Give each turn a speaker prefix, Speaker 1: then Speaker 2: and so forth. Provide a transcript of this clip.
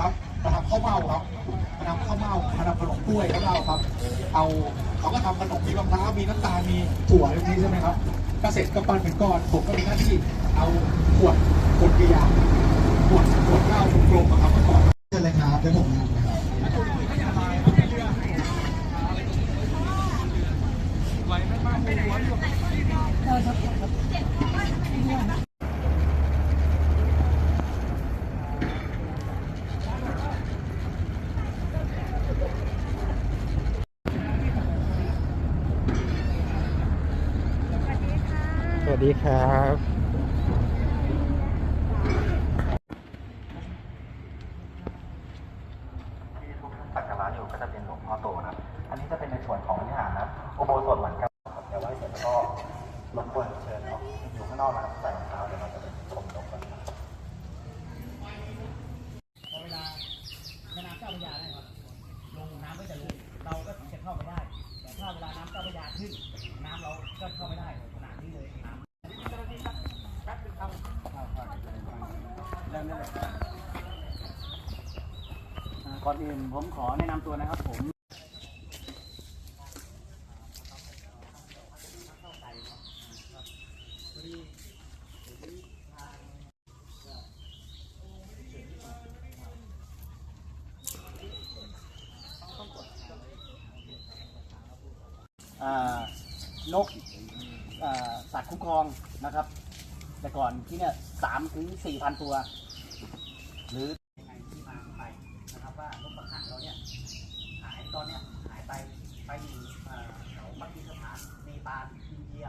Speaker 1: ครับมาทำข้าวเม่ามาทำขนมกล้วยข้าวเม่าครับ เอาเขาก็ทำขนมมีมะพร้าวมีน้ำตาลมีถั่วอะไรนี้ใช่ไหมครับก็เสร็จก็ปั้นเป็นก้อนผมก็มีหน้าที่เอาขวดขวดเบียร์ขวดขวดเหล้ากลมๆอะครับมื่อก่อนเชิญเลยครับเดี๋ยวผมนำนะครับสวั วัสดีครับ
Speaker 2: ที่ทุกท่านสักการะอยู่ก็จะเป็นหลวงพ่อโตนะอันนี้จะเป็นในส่วนของวิหารนะอุโบสถหลังเก้าครับเดี๋ยวไว้เสร็จแล้วก็รบกวนเชิญออกอยู่ข้างนอกนะครับใส่รองเท้าเดี๋ยวเราจะไปชมนกกัน
Speaker 3: เวลาแม่น้ำเจ้าพระยาเนี่ยครับลงน้ำก็จะลงเราก็จะเข้าไปได้ แต่ถ้าเวลาน้ำเจ้าพระยาขึ้น น้ำเราก็เข้าไม่ได้ขนาดนี้เลยน้ำ ก่อนอื่นผมขอแนะนำตัวนะครับผมนกสัตว์คุ้มครองนะครับ แต่ก่อนที่เนี่ยสามถึงสี่พันตัว หรือยังไงที่มาไปนะครับว่านกประหางเราเนี่ยหายตอนเนี้ยหายไปไปอยู่แถวมักกิสถานเนปาลอินเดีย